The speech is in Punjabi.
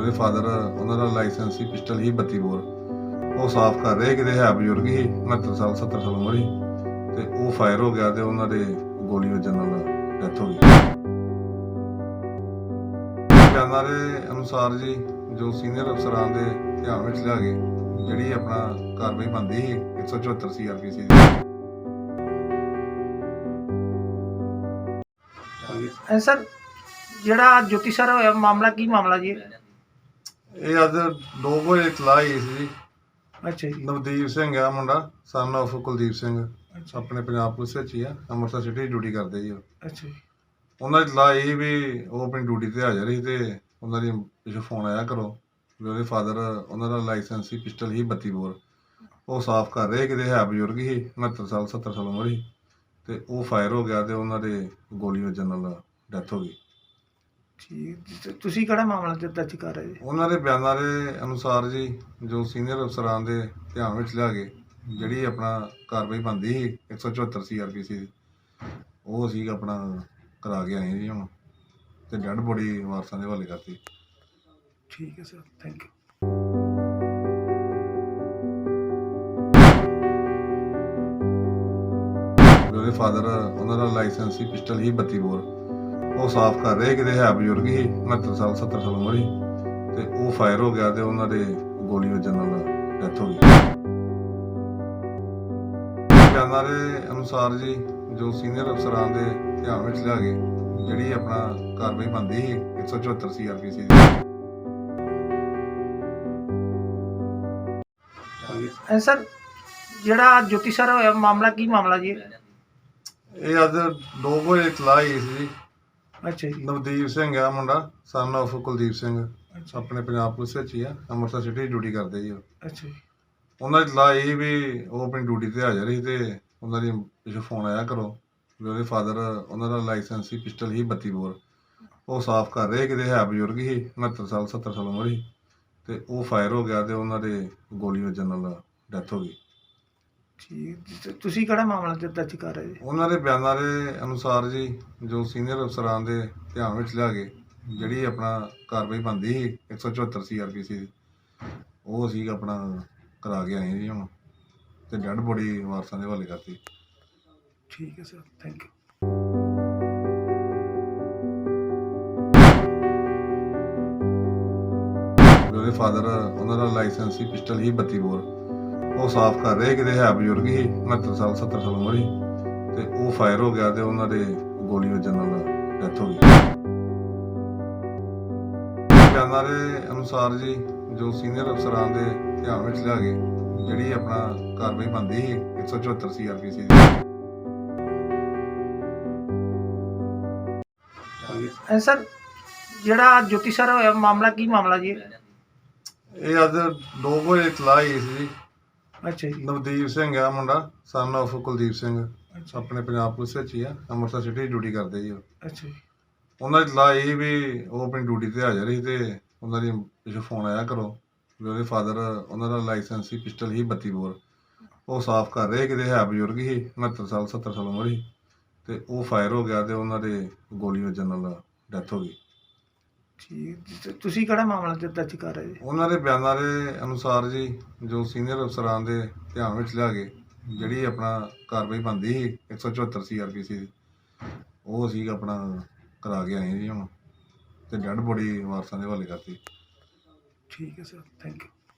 ਉਹਦੇ ਫਾਦਰ ਉਹਨਾਂ ਦਾ ਲਾਇਸੈਂਸ ਸੀ ਪਿਸਟਲ ਹੀ 32 ਬੋਰ। ਉਹ ਸਾਫ਼ ਕਰ ਰਹੇ ਕਿਤੇ, ਹੈ ਬਜ਼ੁਰਗ ਹੀ 69 ਸਾਲ 70 ਸਾਲ ਉਮਰ ਸੀ ਤੇ ਉਹ ਫਾਇਰ ਹੋ ਗਿਆ ਤੇ ਉਹਨਾਂ ਦੇ ਗੋਲੀ ਵੱਜਣ ਨਾਲ ਡੈਥ ਹੋ ਗਈ। ਬਿਆਨਾਂ ਦੇ ਅਨੁਸਾਰ ਜੀ, ਜੋ ਸੀਨੀਅਰ ਅਫਸਰਾਂ ਦੇ ਧਿਆਨ ਵਿੱਚ ਲਿਆ ਕੇ, ਜਿਹੜੀ ਆਪਣਾ ਕਾਰਵਾਈ ਬੰਦੀ ਸੀ 174 ਸੀਆਰਪੀਸੀ ਦੀ ਸਰ, ਜਿਹੜਾ ਜੋਤੀ ਸਰ ਹੋਇਆ, ਮਾਮਲਾ ਕੀ ਮਾਮਲਾ ਜੀ? ਇਹ ਅੱਜ ਦੋ ਵਜੇ ਇਤਲਾਹ ਆਈ ਸੀ ਜੀ। ਅੱਛਾ ਜੀ। ਨਵਦੀਪ ਸਿੰਘ ਆ ਮੁੰਡਾ ਸਨ of ਕੁਲਦੀਪ ਸਿੰਘ। ਆਪਣੇ ਪੰਜਾਬ ਪੁਲਿਸ ਵਿੱਚ ਹੀ ਆ ਅੰਮ੍ਰਿਤਸਰ ਸਿਟੀ ਡਿਊਟੀ ਕਰਦੇ ਜੀ ਉਹ। ਅੱਛਾ ਜੀ। ਉਹਨਾਂ ਦੀ ਲਾ ਇਹ ਵੀ ਉਹ ਆਪਣੀ ਡਿਊਟੀ ਤੇ ਹਾਜ਼ਰ ਸੀ ਤੇ ਉਹਨਾਂ ਦੀ ਪਿੱਛੋਂ ਫੋਨ ਆਇਆ ਕਰੋ ਵੀ ਉਹਦੇ ਫਾਦਰ ਉਹਨਾਂ ਦਾ ਲਾਇਸੈਂਸ ਸੀ ਪਿਸਟਲ ਹੀ 32 ਬੋਰ। ਉਹ ਸਾਫ਼ ਕਰ ਰਹੇ ਕਿਤੇ ਹੈ ਬਜ਼ੁਰਗ ਹੀ 69 ਸਾਲ 70 ਸਾਲ ਉਮਰ ਸੀ। ਤੇ ਉਹ ਫਾਇਰ ਹੋ ਗਿਆ ਤੇ ਉਹਨਾਂ ਦੇ ਗੋਲੀ ਵੱਜਣ ਨਾਲ ਡੈਥ ਹੋ ਗਈ। ਠੀਕ ਜੀ, ਤੇ ਤੁਸੀਂ ਕਿਹੜਾ ਮਾਮਲਾ ਦ- ਦਰਜ ਕਰ ਰਹੇ? ਜੀ ਉਹਨਾਂ ਦੇ ਬਿਆਨਾਂ ਦੇ ਅਨੁਸਾਰ ਜੀ ਜੋ ਸੀਨੀਅਰ ਅਫਸਰਾਂ ਦੇ ਧਿਆਨ ਵਿੱਚ ਲਿਆ ਕੇ ਜਿਹੜੀ ਆਪਣਾ ਕਾਰਵਾਈ ਬੰਦੀ ਸੀ 174 ਸੀਆਰਪੀਸੀ ਦੀ ਉਹ ਅਸੀਂ ਆਪਣਾ ਕਰਾ ਕੇ ਆਏ ਜੀ ਹੁਣ ਤੇ ਡੈਡ ਬੋਡੀ ਵਾਰਸਾਂ ਦੇ ਹਵਾਲੇ ਕਰਤੀ। ਠੀਕ ਹੈ ਸਰ ਥੈਂਕ ਯੂ ਉਹਦੇ ਫਾਦਰ ਉਹਨਾਂ ਦਾ ਲਾਇਸੈਂਸ ਸੀ ਪਿਸਟਲ ਹੀ 32 ਬੋਰ। ਉਹ ਸਾਫ਼ ਕਰ ਰਹੇ ਕਿਤੇ ਹੈ ਬਜ਼ੁਰਗ ਹੀ 69 ਸਾਲ 70 ਸਾਲ ਉਮਰ ਸੀ ਤੇ ਉਹ ਫਾਇਰ ਹੋ ਗਿਆ ਤੇ ਉਹਨਾਂ ਦੇ ਗੋਲੀ ਵੱਜਣ ਨਾਲ ਡੈਥ ਹੋ ਗਈ। ਬਿਆਨਾਂ ਦੇ ਅਨੁਸਾਰ ਜੀ ਜੋ ਸੀਨੀਅਰ ਅਫਸਰਾਂ ਦੇ ਧਿਆਨ ਵਿੱਚ ਲਿਆ ਕੇ ਜਿਹੜੀ ਆਪਣਾ ਕਾਰਵਾਈ ਬੰਦੀ ਸੀ 174 ਸੀਆਰਪੀਸੀ ਦੀ। ਸਰ ਜਿਹੜਾ ਜੋਤੀ ਸਰ ਹੋਇਆ ਮਾਮਲਾ ਕੀ ਮਾਮਲਾ ਜੀ? ਇਹ ਅੱਜ ਦੋ ਵਜੇ ਇਤਲਾਹ ਆਈ ਸੀ ਅੱਛਾ ਜੀ। ਨਵਦੀਪ ਸਿੰਘ ਆ ਮੁੰਡਾ ਸਨ of ਕੁਲਦੀਪ ਸਿੰਘ। ਆਪਣੇ ਪੰਜਾਬ ਪੁਲਿਸ ਵਿੱਚ ਹੀ ਆ ਅੰਮ੍ਰਿਤਸਰ ਸਿਟੀ ਡਿਊਟੀ ਕਰਦੇ ਜੀ ਉਹ। ਅੱਛਾ ਜੀ। ਉਹਨਾਂ ਦੀ ਲਾ ਇਹ ਵੀ ਉਹ ਆਪਣੀ ਡਿਊਟੀ ਤੇ ਹਾਜ਼ਰ ਸੀ ਤੇ ਉਹਨਾਂ ਦੀ ਪਿੱਛੋਂ ਫੋਨ ਆਇਆ ਕਰੋ ਵੀ ਉਹਦੇ ਫਾਦਰ ਉਹਨਾਂ ਦਾ ਲਾਇਸੈਂਸ ਸੀ ਪਿਸਟਲ ਹੀ 32 ਬੋਰ। ਉਹ ਸਾਫ਼ ਕਰ ਰਹੇ ਕਿਤੇ ਹੈ ਬਜ਼ੁਰਗ ਹੀ 69 ਸਾਲ 70 ਸਾਲ ਉਮਰ ਸੀ। ਤੇ ਉਹ ਫਾਇਰ ਹੋ ਗਿਆ ਤੇ ਉਹਨਾਂ ਦੇ ਗੋਲੀ ਵੱਜਣ ਨਾਲ ਡੈਥ ਹੋ ਗਈ। ਠੀਕ ਜੀ, ਤੇ ਤੁਸੀਂ ਕਿਹੜਾ ਮਾਮਲਾ ਦ- ਦਰਜ ਕਰ ਰਹੇ? ਜੀ ਉਹਨਾਂ ਦੇ ਬਿਆਨਾਂ ਦੇ ਅਨੁਸਾਰ ਜੀ ਜੋ ਸੀਨੀਅਰ ਅਫਸਰਾਂ ਦੇ ਧਿਆਨ ਵਿੱਚ ਲਿਆ ਕੇ ਜਿਹੜੀ ਆਪਣਾ ਕਾਰਵਾਈ ਬੰਦੀ ਸੀ 174 ਸੀਆਰਪੀਸੀ ਦੀ ਉਹ ਅਸੀਂ ਆਪਣਾ ਕਰਾ ਕੇ ਆਏ ਜੀ ਹੁਣ ਤੇ ਡੈਡ ਬੋਡੀ ਵਾਰਸਾਂ ਦੇ ਹਵਾਲੇ ਕਰਤੀ। ਠੀਕ ਹੈ ਸਰ ਥੈਂਕ ਯੂ ਉਹਦੇ ਫਾਦਰ ਉਹਨਾਂ ਦਾ ਲਾਇਸੈਂਸ ਸੀ ਪਿਸਟਲ ਹੀ 32 ਬੋਰ। ਉਹ ਸਾਫ਼ ਕਰ ਰਹੇ ਕਿਤੇ ਹੈ ਬਜ਼ੁਰਗ ਹੀ 69 ਸਾਲ 70 ਸਾਲ ਉਮਰ ਸੀ ਤੇ ਉਹ ਫਾਇਰ ਹੋ ਗਿਆ ਤੇ ਉਹਨਾਂ ਦੇ ਗੋਲੀ ਵੱਜਣ ਨਾਲ ਡੈਥ ਹੋ ਗਈ। ਬਿਆਨਾਂ ਦੇ ਅਨੁਸਾਰ ਜੀ ਜੋ ਸੀਨੀਅਰ ਅਫਸਰਾਂ ਦੇ ਧਿਆਨ ਵਿੱਚ ਲਿਆ ਕੇ ਜਿਹੜੀ ਆਪਣਾ ਕਾਰਵਾਈ ਬੰਦੀ ਸੀ 174 ਸੀਆਰਪੀਸੀ ਦੀ। ਸਰ ਜਿਹੜਾ ਜੋਤੀ ਸਰ ਹੋਇਆ ਮਾਮਲਾ ਕੀ ਮਾਮਲਾ ਜੀ? ਇਹ ਅੱਜ ਦੋ ਵਜੇ ਇਤਲਾਹ ਆਈ ਸੀ ਅੱਛਾ ਜੀ। ਨਵਦੀਪ ਸਿੰਘ ਆ ਮੁੰਡਾ ਸਨ of ਕੁਲਦੀਪ ਸਿੰਘ। ਆਪਣੇ ਪੰਜਾਬ ਪੁਲਿਸ ਵਿੱਚ ਹੀ ਆ ਅੰਮ੍ਰਿਤਸਰ ਸਿਟੀ ਡਿਊਟੀ ਕਰਦੇ ਜੀ ਉਹ। ਅੱਛਾ ਜੀ। ਉਹਨਾਂ ਦੀ ਲਾ ਇਹ ਵੀ ਉਹ ਆਪਣੀ ਡਿਊਟੀ ਤੇ ਹਾਜ਼ਰ ਸੀ ਤੇ ਉਹਨਾਂ ਦੀ ਪਿੱਛੋਂ ਫੋਨ ਆਇਆ ਕਰੋ ਵੀ ਉਹਦੇ ਫਾਦਰ ਉਹਨਾਂ ਦਾ ਲਾਇਸੈਂਸ ਸੀ ਪਿਸਟਲ ਹੀ 32 ਬੋਰ। ਉਹ ਸਾਫ਼ ਕਰ ਰਹੇ ਕਿਤੇ ਹੈ ਬਜ਼ੁਰਗ ਹੀ 69 ਸਾਲ 70 ਸਾਲ ਉਮਰ ਸੀ। ਤੇ ਉਹ ਫਾਇਰ ਹੋ ਗਿਆ ਤੇ ਉਹਨਾਂ ਦੇ ਗੋਲੀ ਵੱਜਣ ਨਾਲ ਡੈਥ ਹੋ ਗਈ। ਠੀਕ ਤੇ ਤੁਸੀਂ ਕਿਹੜਾ ਮਾਮਲਾ ਦ- ਦਰਜ ਕਰ ਰਹੇ? ਜੀ ਉਹਨਾਂ ਦੇ ਬਿਆਨਾਂ ਦੇ ਅਨੁਸਾਰ ਜੀ ਜੋ ਸੀਨੀਅਰ ਅਫਸਰਾਂ ਦੇ ਧਿਆਨ ਵਿੱਚ ਲਿਆ ਕੇ ਜਿਹੜੀ ਆਪਣਾ ਕਾਰਵਾਈ ਬੰਦੀ ਸੀ 174 ਸੀਆਰਪੀਸੀ ਦੀ ਉਹ ਅਸੀਂ ਆਪਣਾ ਕਰਾ ਕੇ ਆਏ ਜੀ ਹੁਣ ਤੇ ਡੈਡ ਬੋਡੀ ਵਾਰਸਾਂ ਦੇ ਹਵਾਲੇ ਕਰਤੀ। ਠੀਕ ਹੈ ਸਰ ਥੈਂਕ ਯੂ